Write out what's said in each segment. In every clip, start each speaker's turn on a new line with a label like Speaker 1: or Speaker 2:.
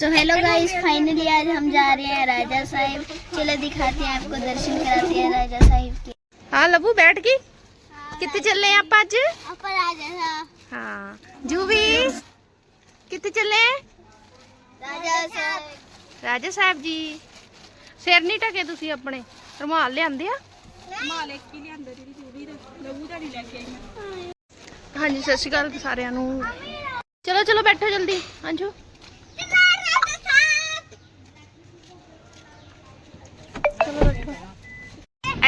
Speaker 1: So hello guys finally आज हम जा रहे हैं राजा साहिब चलो दिखाते हैं आपको दर्शन कराते हैं राजा साहिब के
Speaker 2: ਹਾਂ ਲੱਭੂ ਬੈਠ ਗਈ ਕਿੱਥੇ ਚੱਲੇ ਆਪਾਂ ਅੱਜ
Speaker 1: ऊपर राजा साहब
Speaker 2: ਹਾਂ ਜੂਵੀ ਕਿੱਥੇ ਚੱਲੇ
Speaker 1: राजा साहिब
Speaker 2: ਰਾਜਾ ਸਾਹਿਬ ਜੀ ਸਿਰ ਨਹੀਂ ਢਕੇ ਤੁਸੀਂ ਆਪਣੇ ਰੁਮਾਲ ਲਿਆਂਦੇ ਆ ਹਾਂਜੀ ਸਤਿ ਸ਼੍ਰੀ ਅਕਾਲ ਸਾਰਿਆਂ ਨੂੰ ਚਲੋ ਚਲੋ ਬੈਠੋ ਜਲਦੀ ਆਜੋ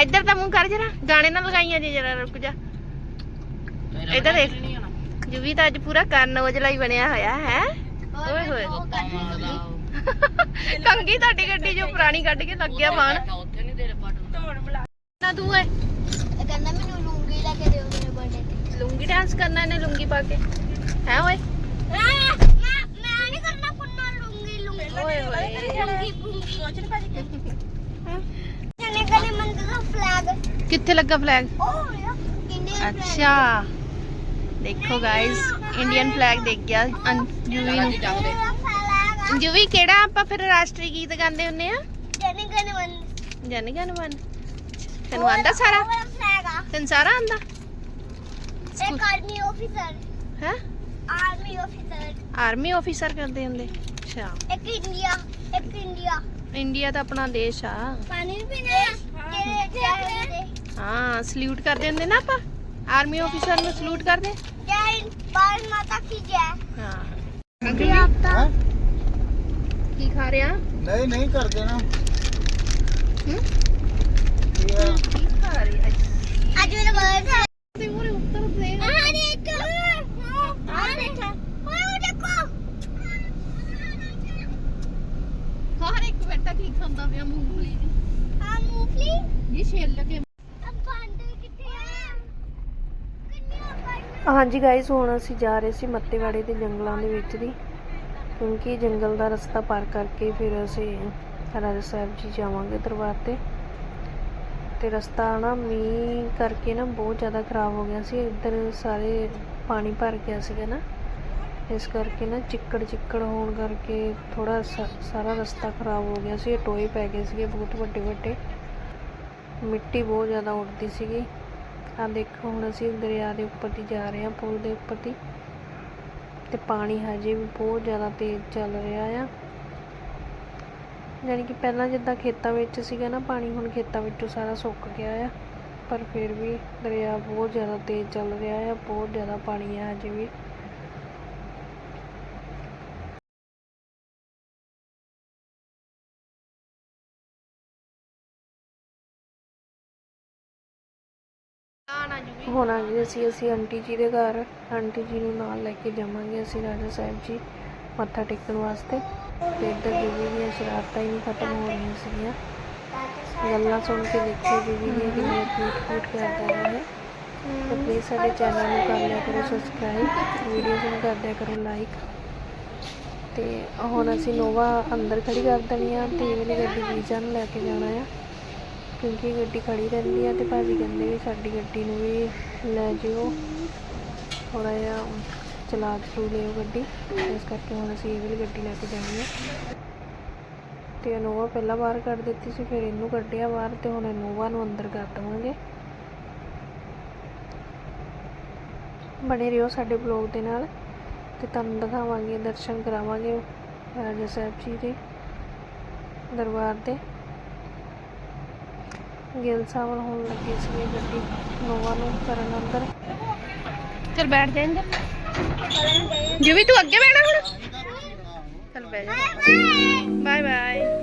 Speaker 2: ਇੱਧਰ ਤਾਂ ਮੂੰਹ ਕਰ ਜਰਾ ਗਾਣੇ ਨਾ ਲਗਾਈਆਂ ਜੀ ਜਰਾ ਰੁਕ ਜਾ। ਇੱਧਰ ਦੇਖ। ਜੁਵੀ ਤਾਂ ਅੱਜ ਪੂਰਾ ਕਰਨ ਔਜਲਾ ਹੀ ਬਣਿਆ ਹੋਇਆ ਹੈ? ਓਏ ਹੋਏ। ਕੰਗੀ ਤੁਹਾਡੀ ਗੱਡੀ ਜੋ ਪੁਰਾਣੀ ਕੱਢ ਕੇ ਲੱਗ ਗਿਆ ਬਾਣ ਤੂੰ
Speaker 1: ਕਹਿੰਦਾ
Speaker 2: ਲੂੰਗੀ ਲੂੰਗੀ ਪਾ ਕੇ। ਹੈ ਕਿੱਥੇ ਲੱਗਾ ਫਲੈਗ ਅੱਛਾ। ਦੇਖੋ ਗਾਇਸ ਇੰਡੀਅਨ ਫਲੈਗ ਦੇਖ ਗਿਆ। ਜੂਵੀ ਨੂੰ। ਜੂਵੀ ਕਿਹੜਾ ਆਪਾਂ ਫਿਰ ਰਾਸ਼ਟਰੀ ਗੀਤ ਗਾਉਂਦੇ ਹੁੰਨੇ ਆ?
Speaker 1: ਜਨਗਣ
Speaker 2: ਮਨ ਜਨਗਣ ਮਨ ਤੈਨੂੰ ਆਂਦਾ ਸਾਰਾ? ਤੈਨੂੰ ਸਾਰਾ ਆਂਦਾ ਆਰਮੀ ਆਫੀਸਰ ਕਰਦੇ ਹੁੰਦੇ। ਅੱਛਾ।
Speaker 1: ਇੱਕ ਇੰਡੀਆ ਇੱਕ ਇੰਡੀਆ
Speaker 2: ਇੰਡੀਆ ਤਾਂ ਆਪਣਾ ਦੇਸ਼ ਆ।
Speaker 1: ਪਾਣੀ ਵੀ ਪੀਣਾ ਹੈ
Speaker 2: ਹਾਂ ਸਲੂਟ ਕਰ ਦਿੰਦੇ ਨਾ ਆਪਾਂ ਆਰਮੀ ਅਫੀਸਰ ਨੂੰ ਸਲੂਟ ਕਰਦੇ
Speaker 1: ਜੈ ਭਾਰਤ ਮਾਤਾ ਕੀ ਜੈ
Speaker 2: ਹਾਂ
Speaker 3: ਅੰਕਲ ਆਪਤਾ
Speaker 2: ਕੀ ਖਾ ਰਿਆ
Speaker 3: ਨਹੀਂ ਨਹੀਂ ਕਰ ਦੇਣਾ
Speaker 2: ਹੂੰ ਕੀ ਖਾ ਰਹੀ ਅੱਜ
Speaker 1: ਮੇਰੇ ਬਰਥ ਹੈ
Speaker 2: ਤੇ ਉਹਰੇ ਉੱਤਰ ਦੇ
Speaker 1: ਆਹ ਦੇਖ ਆਹ ਦੇਖ ਉਹ ਦੇਖੋ
Speaker 2: ਹਰ ਇੱਕ ਬੇਟਾ ਕੀ ਖਾਂਦਾ ਪਿਆ ਮੂੰਗਫਲੀ ਦੀ
Speaker 1: ਹਾਂ ਮੂੰਗਫਲੀ
Speaker 2: ਇਹ ਛੇਲ ਲਗੇ ਹਾਂਜੀ ਗਾਇਸ ਹੁਣ ਅਸੀਂ ਜਾ ਰਹੇ ਸੀ ਮੱਤੇਵਾੜੇ ਦੇ ਜੰਗਲਾਂ ਦੇ ਵਿੱਚ ਦੀ, ਕਿਉਂਕਿ ਜੰਗਲ ਦਾ ਰਸਤਾ ਪਾਰ ਕਰਕੇ ਫਿਰ ਅਸੀਂ ਰਾਜਾ ਸਾਹਿਬ ਜੀ ਜਾਵਾਂਗੇ ਦਰਬਾਰ ਤੇ। ਤੇ ਰਸਤਾ ਨਾ ਮੀਂਹ ਕਰਕੇ ਨਾ ਬਹੁਤ ਜ਼ਿਆਦਾ ਖਰਾਬ ਹੋ ਗਿਆ ਸੀ, ਇੱਧਰ ਸਾਰੇ ਪਾਣੀ ਭਰ ਗਿਆ ਸੀਗਾ ਨਾ। ਇਸ ਕਰਕੇ ਨਾ ਚਿੱਕੜ ਚਿੱਕੜ ਹੋਣ ਕਰਕੇ ਥੋੜਾ ਸਾਰਾ ਰਸਤਾ ਖਰਾਬ ਹੋ ਗਿਆ ਸੀ, ਟੋਏ ਪੈ ਗਏ ਸੀਗੇ ਬਹੁਤ ਵੱਡੇ ਵੱਡੇ ਮਿੱਟੀ ਬਹੁਤ ਜ਼ਿਆਦਾ ਉੱਡਦੀ ਸੀਗੀ। ਆ ਦੇਖੋ, ਹੁਣ ਅਸੀਂ ਦਰਿਆ ਦੇ ਉੱਪਰ ਦੀ ਜਾ ਰਹੇ ਹਾਂ, ਪੁਲ ਦੇ ਉੱਪਰ ਦੀ। ਤੇ ਪਾਣੀ ਹਜੇ ਵੀ ਬਹੁਤ ਜ਼ਿਆਦਾ ਤੇਜ਼ ਚੱਲ ਰਿਹਾ ਆ। ਯਾਨੀ ਕਿ ਪਹਿਲਾਂ ਜਿੱਦਾਂ ਖੇਤਾਂ ਵਿੱਚ ਸੀਗਾ ਨਾ, ਪਾਣੀ ਹੁਣ ਖੇਤਾਂ ਵਿੱਚੋਂ ਸਾਰਾ ਸੁੱਕ ਗਿਆ ਆ। ਪਰ ਫਿਰ ਵੀ ਦਰਿਆ ਬਹੁਤ ਜ਼ਿਆਦਾ ਤੇਜ਼ ਚੱਲ ਰਿਹਾ ਆ, ਬਹੁਤ ਜ਼ਿਆਦਾ ਪਾਣੀ ਆ ਹਜੇ ਵੀ। ਹੁਣ ਆ ਗਏ ਅਸੀਂ ਅਸੀਂ ਆਂਟੀ ਜੀ ਦੇ ਘਰ, ਆਂਟੀ ਜੀ ਨੂੰ ਨਾਲ ਲੈ ਕੇ ਜਾਵਾਂਗੇ ਅਸੀਂ, ਰਾਜਾ ਸਾਹਿਬ ਜੀ ਮੱਥਾ ਟੇਕਣ ਵਾਸਤੇ। ਤੇ ਇੱਧਰ ਬੀਬੀ ਦੀਆਂ ਸ਼ਰਾਰਤਾਂ ਹੀ ਨਹੀਂ ਖਤਮ ਹੋ ਰਹੀਆਂ ਸੀਗੀਆਂ। ਗੱਲਾਂ ਸੁਣ ਕੇ ਦੇਖੋ ਬੀਬੀ ਦੀਆਂ ਕਿੰਨੀਆਂ ਕਿਊਟ ਕਿਊਟ ਕਰਦਾ ਹੈ। ਤੇ ਪਲੀਜ਼ ਸਾਡੇ ਚੈਨਲ ਨੂੰ ਕਰ ਲਿਆ ਕਰੋ ਸਬਸਕ੍ਰਾਈਬ ਵੀਡੀਓਜ਼ ਨੂੰ ਕਰ ਦਿਆ ਕਰੋ ਲਾਈਕ ਤੇ ਹੁਣ ਅਸੀਂ ਨੋਵਾ ਅੰਦਰ ਖੜੀ ਕਰ ਦੇਣੀ ਆ, ਤੇ ਇਹ ਵਾਲੀ ਗੱਡੀ ਵੀਜ਼ਾ ਨੂੰ ਲੈ ਕੇ ਜਾਣਾ ਆ। ਕਿਉਂਕਿ ਗੱਡੀ ਖੜੀ ਰਹਿੰਦੀ ਆ ਤੇ ਭਾਜੀ ਕਹਿੰਦੇ ਵੀ ਸਾਡੀ ਗੱਡੀ ਨੂੰ ਵੀ ਲੈ ਜਿਓ। ਥੋੜਾ ਜਿਹਾ ਚਲਾ ਚਲੂ ਲਿਓ ਗੱਡੀ। ਇਸ ਕਰਕੇ ਹੁਣ ਅਸੀਂ ਇਹ ਵਾਲੀ ਗੱਡੀ ਲੈ ਕੇ ਜਾਣੀ ਹੈ ਤੇ ਇਨੋਵਾ ਪਹਿਲਾਂ ਬਾਹਰ ਕੱਢ ਦਿੱਤੀ ਸੀ, ਫਿਰ ਇਹਨੂੰ ਕੱਢਿਆ ਬਾਹਰ ਤੇ ਹੁਣ ਇਨੋਵਾ ਨੂੰ ਅੰਦਰ ਕਰ ਦੇਵਾਂਗੇ। ਬਣੇ ਰਹੋ ਸਾਡੇ ਬਲੌਗ ਦੇ ਨਾਲ ਤੇ ਤੁਹਾਨੂੰ ਦਿਖਾਵਾਂਗੇ, ਦਰਸ਼ਨ ਕਰਾਵਾਂਗੇ, ਰਾਜਾ ਸਾਹਿਬ ਜੀ ਦੇ ਦਰਬਾਰ ਦੇ। ਗਿੱਲ ਸਾਹਿਬ ਹੋਣ ਲੱਗੇ ਸੀ ਗੱਡੀ ਨੋਵਾ ਨੂੰ ਕਰਨ ਅੰਦਰ। ਚਲ ਬੈਠ ਜਾ ਅੰਦਰ। ਜਿਵੇਂ ਤੂੰ ਅੱਗੇ ਬੈਠਣਾ ਹੁਣ। ਚਲ ਬੈਠ ਜਾ। Bye bye.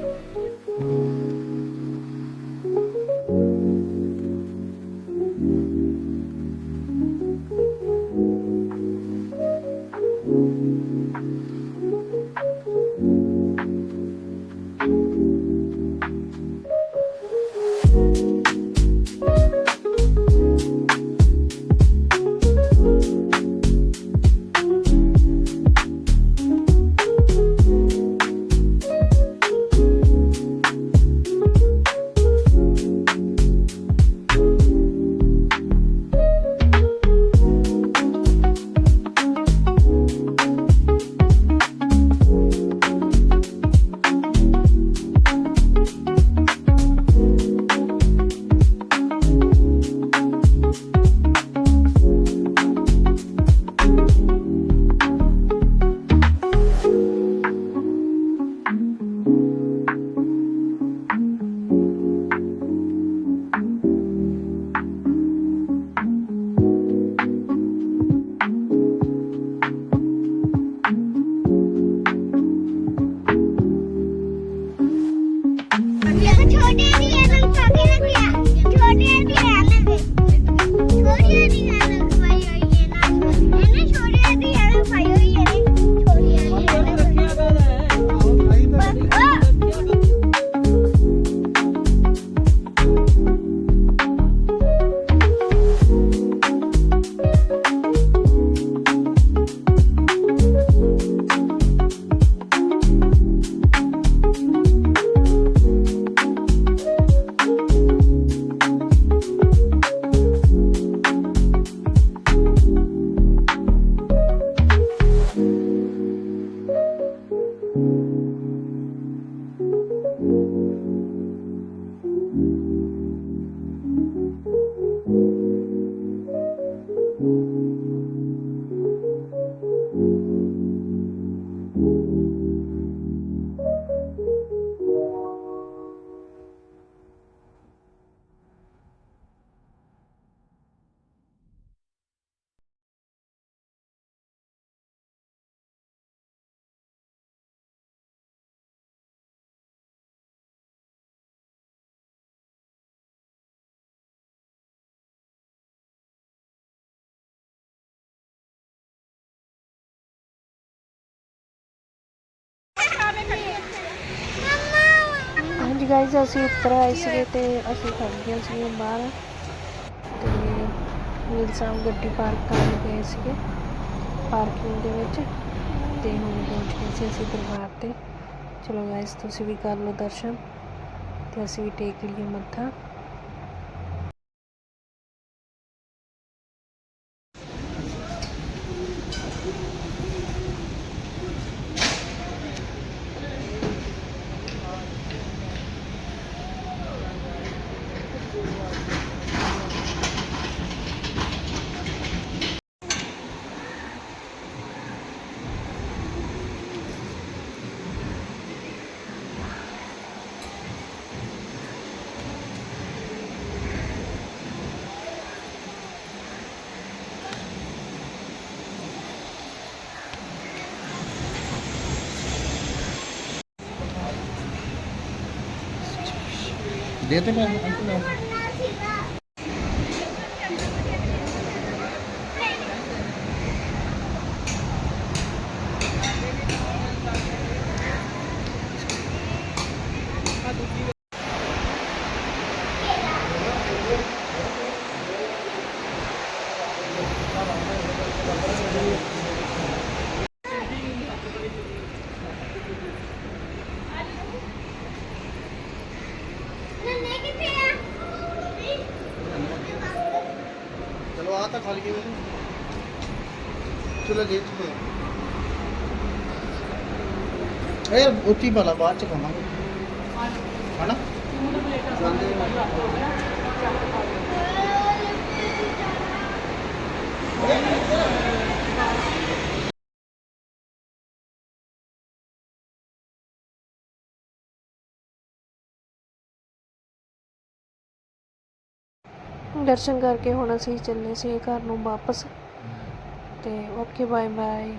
Speaker 2: ਗਾਇਜ਼ ਅਸੀਂ ਉੱਤਰ ਆਏ ਸੀਗੇ ਤੇ ਅਸੀਂ ਫੜ ਗਏ ਸੀਗੇ ਬਾਹਰ। ਤੇ ਵੀਰ ਸਾਹਿਬ ਗੱਡੀ ਪਾਰਕ ਕਰਨ ਗਏ ਸੀਗੇ ਪਾਰਕਿੰਗ ਦੇ ਵਿੱਚ। ਤੇ ਹੁਣ ਪਹੁੰਚ ਗਏ ਸੀ ਅਸੀਂ ਦਰਬਾਰ ਤੇ। ਚਲੋ ਗਾਇਜ਼ ਤੁਸੀਂ ਵੀ ਕਰ ਲਓ ਦਰਸ਼ਨ। ਤੇ ਅਸੀਂ ਵੀ ਟੇਕ ਲਈਏ ਮੱਥਾ।
Speaker 3: ਦੇ ਤੇ ਮੈਂ ਚਲੋ ਆ ਤਾਂ ਖਾਲੀ ਕਿਵੇਂ ਚਲੋ ਜੇ ਚੁੱਕੋ ਇਹ ਉੱਚੀ ਭਲਾ ਬਾਅਦ ਚ ਖਾਵਾਂਗੇ। ਹਨਾ? ਜਾਂਦੇ
Speaker 2: ਦਰਸ਼ਨ ਕਰਕੇ ਹੁਣ ਅਸੀਂ ਚੱਲੇ ਸੀ ਘਰ ਨੂੰ ਵਾਪਸ। ਤੇ ਓਕੇ ਬਾਏ ਬਾਏ